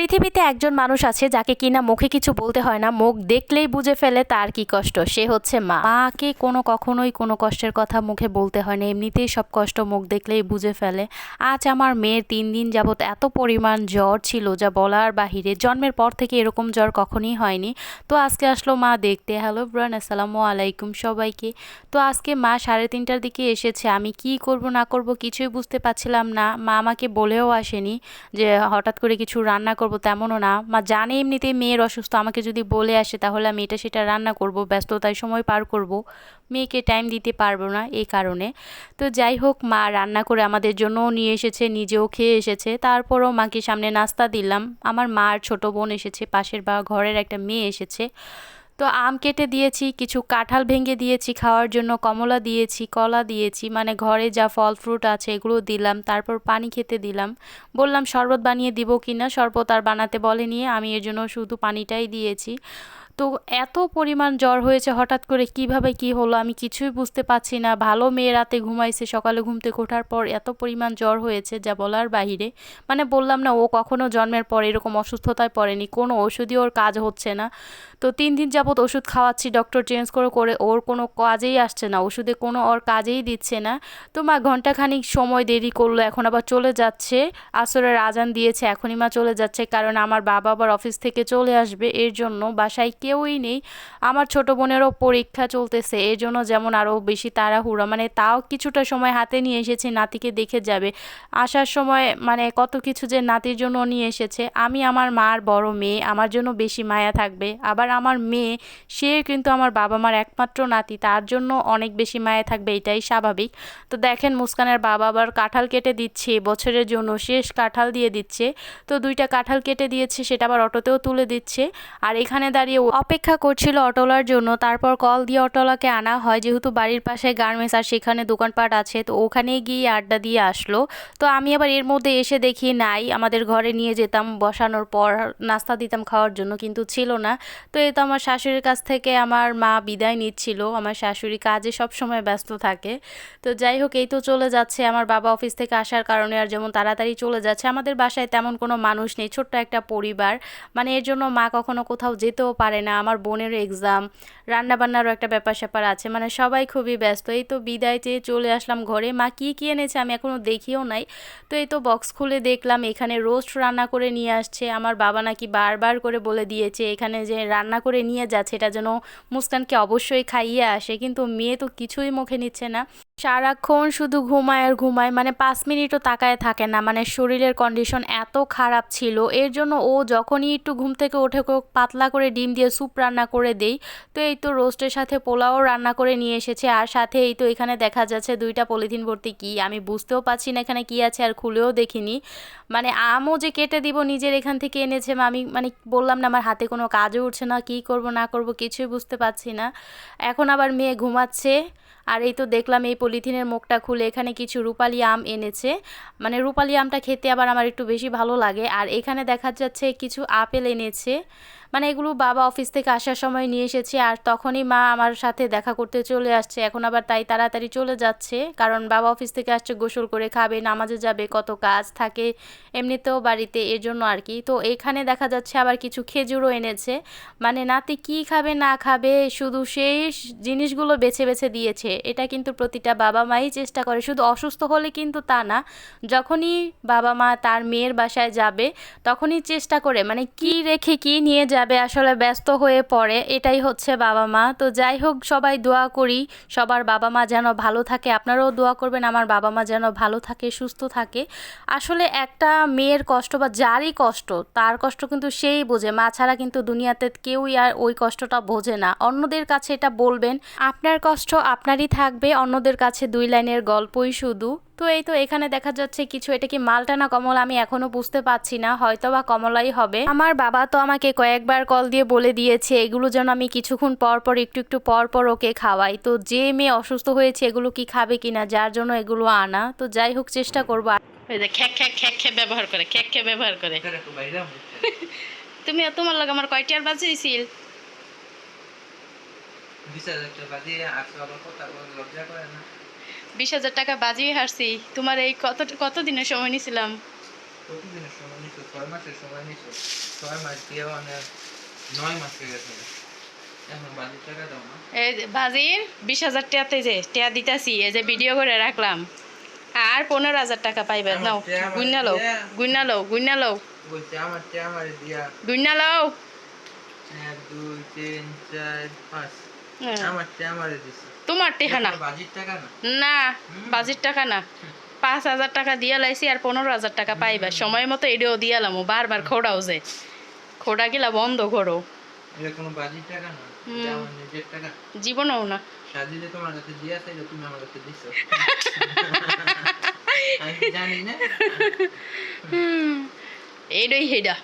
পৃথিবীতে একজন মানুষ আছে যাকে কিনা মুখে কিছু বলতে হয় না, মুখ দেখলেই বুঝে ফেলে তার কি কষ্ট। সে হচ্ছে মা। মাকে কোনো কখনোই কোনো কষ্টের কথা মুখে বলতে হয় না, এমনিতেই সব কষ্ট মুখ দেখলেই বুঝে ফেলে। আজ আমার মেয়ের তিন দিন যাবত এত পরিমাণ জ্বর ছিল যা বলার বাহিরে জন্মের পর থেকে এরকম জ্বর কখনই হয়নি। তো আজকে আসলো মা দেখতে। হ্যালো ব্রান, আসসালামু আলাইকুম সবাইকে। তো আজকে মা সাড়ে তিনটার দিকে এসেছে। আমি কি করব, না করব কিছুই বুঝতে পারছিলাম না। মা আমাকে বলেও আসেনি যে হঠাৎ করে কিছু রান্না করব তেমনও না। মা জানে এমনিতেই মেয়ের অসুস্থ, আমাকে যদি বলে আসে তাহলে আমি এটা সেটা রান্না করব, ব্যস্ততায় সময় পার করব। মেয়েকে টাইম দিতে পারব না এই কারণে। তো যাই হোক, মা রান্না করে আমাদের জন্যও নিয়ে এসেছে, নিজেও খেয়ে এসেছে। তারপরও মাকে সামনে নাস্তা দিলাম। আমার মার ছোট বোন এসেছে, পাশের বা ঘরের একটা মেয়ে এসেছে। তো আম কেটে দিয়েছি, কিছু কাঁঠাল ভেঙে দিয়েছি, খাওয়ার জন্য কমলা দিয়েছি, কলা দিয়েছি মানে ঘরে যা ফল ফ্রুট আছে এগুলো দিলাম, তারপর পানি খেতে দিলাম। বললাম, শরবত বানিয়ে দিব কি না? শরবত আর বানাতে বলেনি, আমি এর জন্য শুধু পানিটাই দিয়েছি। তো এত পরিমাণ জ্বর হয়েছে, হঠাৎ করে কীভাবে কি হলো আমি কিছুই বুঝতে পারছি না। ভালো মেয়ে রাতে ঘুমাইছে, সকালে ঘুম থেকে ওঠার পর এত পরিমাণ জ্বর হয়েছে যা বলার বাহিরে। মানে বললাম না, ও কখনো জন্মের পর এরকম অসুস্থতায় পড়েনি, কোনো ওষুধই ওর কাজ হচ্ছে না। তো তিন দিন যাবত ওষুধ খাওয়াচ্ছি ডক্টর চেঞ্জ করে করে ওর কোনো কাজেই আসছে না। ওষুধে কোনো ওর কাজেই দিচ্ছে না। তো মা ঘন্টাখানিক সময় দেরি করল, এখন আবার চলে যাচ্ছে। আসরের আজান দিয়েছে, এখনই মা চলে যাচ্ছে, কারণ আমার বাবা আবার অফিস থেকে চলে আসবে। এর জন্য বাসায় কেউই নেই। আমার ছোট বোনেরও পরীক্ষা চলতেছে, এর জন্য যেমন আরও বেশি তাড়াহুড়া মানে তাও কিছুটা সময় হাতে নিয়ে এসেছে, নাতিকে দেখে যাবে। আসার সময় মানে কত কিছু যে নাতির জন্য নিয়ে এসেছে। আমি আমার মার বড় মেয়ে, আমার জন্য বেশি মায়া থাকবে। আবার আমার মেয়ে, সে কিন্তু আমার বাবা মার একমাত্র নাতি। তার জন্য অনেক বেশি মায়া থাকবে, এটাই স্বাভাবিক। তো দেখেন, মুস্কানের বাবা আবার কাঁঠাল কেটে দিচ্ছে, বছরের জন্য শেষ কাঁঠাল দিয়ে দিচ্ছে। তো দুইটা কাঁঠাল কেটে দিয়েছে, সেটা আবার অটোতেও তুলে দিচ্ছে। আর এখানে দাঁড়িয়ে অপেক্ষা করছিল অটোলার জন্য। তারপর কল দিয়ে অটোলাকে আনা হয়, যেহেতু বাড়ির পাশে গার্মেন্টস আর সেখানে দোকানপাট আছে, তো ওখানে গিয়ে আড্ডা দিয়ে আসলো। তো আমি আবার এর মধ্যে এসে দেখি, নাই, আমাদের ঘরে নিয়ে যেতাম বসানোর পর, নাস্তা দিতাম খাওয়ার জন্য, কিন্তু ছিল না। তো এই তো আমার শাশুড়ির কাছ থেকে আমার মা বিদায় নিচ্ছিল। আমার শাশুড়ি কাজে সব সময় ব্যস্ত থাকে। তো যাই হোক, এই তো চলে যাচ্ছে। আমার বাবা অফিস থেকে আসার কারণে আর যেমন তাড়াতাড়ি চলে যাচ্ছে, আমাদের বাসায় তেমন কোনো মানুষ নেই, ছোট্ট একটা পরিবার। মানে এর জন্য মা কখনো কোথাও যেতেও পারে না। আমার বোনের এক্সাম রান্নাবান্নারও একটা ব্যাপার স্যাপার আছে। মানে সবাই খুবই ব্যস্ত। এই তো বিদায় চেয়ে চলে আসলাম ঘরে। মা কী কী এনেছে আমি এখনও দেখিও নাই। তো এই তো বক্স খুলে দেখলাম, এখানে রোস্ট রান্না করে নিয়ে আসছে। আমার বাবা নাকি বারবার করে বলে দিয়েছে, এখানে যে রান্না করে নিয়ে যাচ্ছে, এটা যেন মুস্কানকে অবশ্যই খাইয়ে আসে। কিন্তু মেয়ে তো কিছুই মুখে নিচ্ছে না। সারাক্ষণ শুধু ঘুমায় আর ঘুমায় মানে পাঁচ মিনিটও তাকায় থাকে না। মানে শরীরের কন্ডিশন এত খারাপ ছিল। এর জন্য ও যখনই একটু ঘুম থেকে ওঠে পাতলা করে ডিম দিয়ে স্যুপ রান্না করে দেই। তো এই তো রোস্টের সাথে পোলাও রান্না করে নিয়ে এসেছে। আর সাথে এই তো এখানে দেখা যাচ্ছে দুইটা পলিথিন ভর্তি কি। আমি বুঝতেও পারছি না এখানে কি আছে, আর খুলেও দেখিনি। মানে আমও যে কেটে দিব নিজের এখান থেকে এনেছে আমি মানে বললাম না আমার হাতে কোনো কাজও উঠছে না, কি করব না করব কিছুই বুঝতে পারছি না। এখন আবার মেয়ে ঘুমাচ্ছে। আর এই তো দেখলাম এই পলিথিনের মুখটা খুলে এখানে কিছু রূপালি আম এনেছে। মানে রূপালি আমটা খেতে আবার আমার একটু বেশি ভালো লাগে। আর এখানে দেখা যাচ্ছে কিছু আপেল এনেছে। মানে এগুলো বাবা অফিস থেকে আসার সময় নিয়ে এসেছে আর তখনই মা আমার সাথে দেখা করতে চলে আসছে। এখন আবার তাই তাড়াতাড়ি চলে যাচ্ছে। কারণ বাবা অফিস থেকে আসছে, গোসল করে খাবে, নামাজে যাবে, কত কাজ থাকে এমনিতেও বাড়িতে এর জন্য আর কি। তো এখানে দেখা যাচ্ছে আবার কিছু খেজুরও এনেছে। মানে নাতি কি খাবে, না খাবে, শুধু সেই জিনিসগুলো বেছে বেছে দিয়েছে। এটা কিন্তু প্রতিটা বাবা মাই চেষ্টা করে। শুধু অসুস্থ হলে কিন্তু তা না। যখনই বাবা মা তার মেয়ের বাসায় যাবে, তখনই চেষ্টা করে। মানে কি রেখে কি নিয়ে যাবে আসলে ব্যস্ত হয়ে পড়ে, এটাই হচ্ছে বাবা মা। তো যাই হোক, সবাই দোয়া করি, সবার বাবা মা যেন ভালো থাকে। আপনারাও দোয়া করবেন, আমার বাবা মা যেন ভালো থাকে, সুস্থ থাকে। আসলে একটা মেয়ের কষ্ট বা যারই কষ্ট, তার কষ্ট কিন্তু সেই বোঝে। মা ছাড়া কিন্তু দুনিয়াতে কেউই আর ওই কষ্টটা বোঝে না। অন্যদের কাছে এটা বলবেন, আপনার কষ্ট আপনারই থাকবে। অন্যদের কাছে দুই লাইনের গল্পই শুধু। তো এই তো এখানে দেখা যাচ্ছে কিছু এটা কি মালটা না কমলা আমি এখনও বুঝতে পারছি না হয়তো বা কমলাই হবে। আমার বাবা তো আমাকে কয়েকবার কল দিয়ে বলে দিয়েছে এগুলো যেন আমি কিছুক্ষণ পর পর একটু একটু পর পর ওকে খাওয়াই। তো যে মেয়ে অসুস্থ হয়েছে এগুলো কি খাবে কিনা যার জন্য এগুলো আনা তো যাই হোক চেষ্টা করব। খ্যাক খ্যাক খ্যাক খ্যাক ব্যবহার করে খ্যাক খ্যাক ব্যবহার করে। তুমি তোমার লগে আমার কয়টার বাজে হয়েছিল বিশ হাজার টাকা বাজিয়ে হারছি। তোমার এই কত কত দিনের সময় নিছিলাম মানে বাজির বিশ হাজার টাকাতে যে দিতাছি এই যে ভিডিও করে রাখলাম। আর পনেরো হাজার টাকা পাইবে। আমার নাও টাকা আমার গুইনা লও গুইনা লও গুইনা লও। বলছে আমার টে আমার দিয়া। গুইনা লও। এক দুই তিন চার পাঁচ। হ্যাঁ। তোমার টাকা না? না বাজির টাকা না। পাঁচ হাজার টাকা দিয়া লাইছি আর পনেরো হাজার টাকা পাইবা। সময় মতো এটাও দিয়ালাম বারবার খোড়াও যে। খোড়া গিলা বন্ধ করো। টাকা না? জীবনেও তোমার কাছে দিয়া তুমি আমার কাছে দিছো। জানি না? এইটাই হেডা।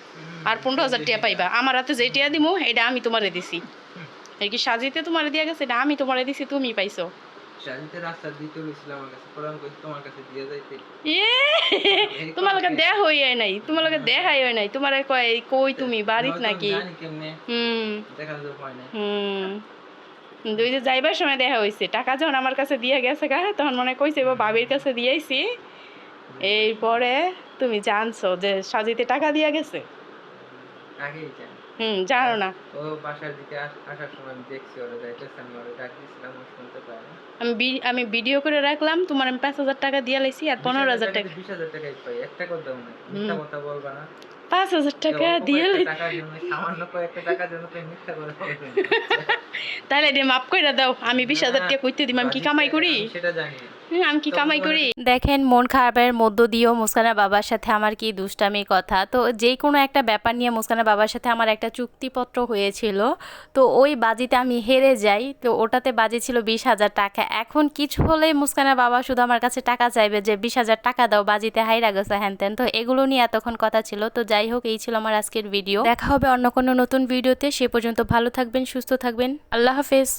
আর পনেরো হাজার টাকা পাইবা। আমার হাতে যে টাকা দিমু এটা আমি তোমারে দিছি। এই কি সাজিতে তোমারে দিয়া গেছে? এটা আমি তোমারে দিছি তুমি পাইছো। সাজিতে রাস্তা দিতে গেছিল আমার কাছে। পরে আমি তোমার কাছে দিয়ে যাইতে। এ তোমার লগে হই নাই তোমার লগে দেখাই হয় নাই। তোমার কয় কই তুমি বাড়িত নাকি? জানি কেমনে। হুম। দেখা তো হয় না হুম। দুই যে যাইবার সময় দেখা হয়েছে টাকা যখন আমার কাছে দিয়ে গেছে গা তখন মনে কইছে বাবির কাছে দিয়েছি। এরপরে তুমি জানছো যে সাজিতে টাকা দিয়া গেছে? আগেই জানি। হুম জানো না। ও বাসার দিকে আসার সময় আমি দেখছি ওরা যাইতেছে আমি ওরা ডাক দিয়েছিলাম ও শুনতে পারে আমি আমি ভিডিও করে রাখলাম তোমার আমি পাঁচ হাজার টাকা দিয়ে লাইছি আর পনেরো হাজার টাকা বিশ হাজার টাকাই পাই এক টাকাও দাও না মিথ্যা কথা বলবা না। পাঁচ হাজার টাকা দিয়ে লাইছি। টাকার জন্য সামান্য কয়েকটা টাকার জন্য তুমি মিথ্যা করে। তাহলে এটা মাফ করে দাও আমি বিশ হাজার টাকা কইতে দিম আমি কি কামাই করি? সেটা জানি আমি কি কামাই করি? দেখেন মন খারাপের মধ্য দিয়েও মুস্কানা বাবার সাথে আমার কি দুষ্টামি কথা? তো যে কোনো একটা ব্যাপার নিয়ে মুস্কানা বাবার সাথে আমার একটা চুক্তিপত্র হয়েছিল। তো ওই বাজিতে আমি হেরে যাই। তো ওটাতে বাজি ছিল বিশ হাজার টাকা। এখন কিছু হলেই মুস্কানা বাবা শুধু আমার কাছে টাকা চাইবে যে বিশ হাজার টাকা দাও বাজিতে হাইরা গেছে হ্যান ত্যান। তো এগুলো নিয়ে এতক্ষণ কথা ছিল। তো যাই হোক এই ছিল আমার আজকের ভিডিও। দেখা হবে অন্য কোনো নতুন ভিডিওতে। সে পর্যন্ত ভালো থাকবেন সুস্থ থাকবেন। আল্লাহ হাফেজ।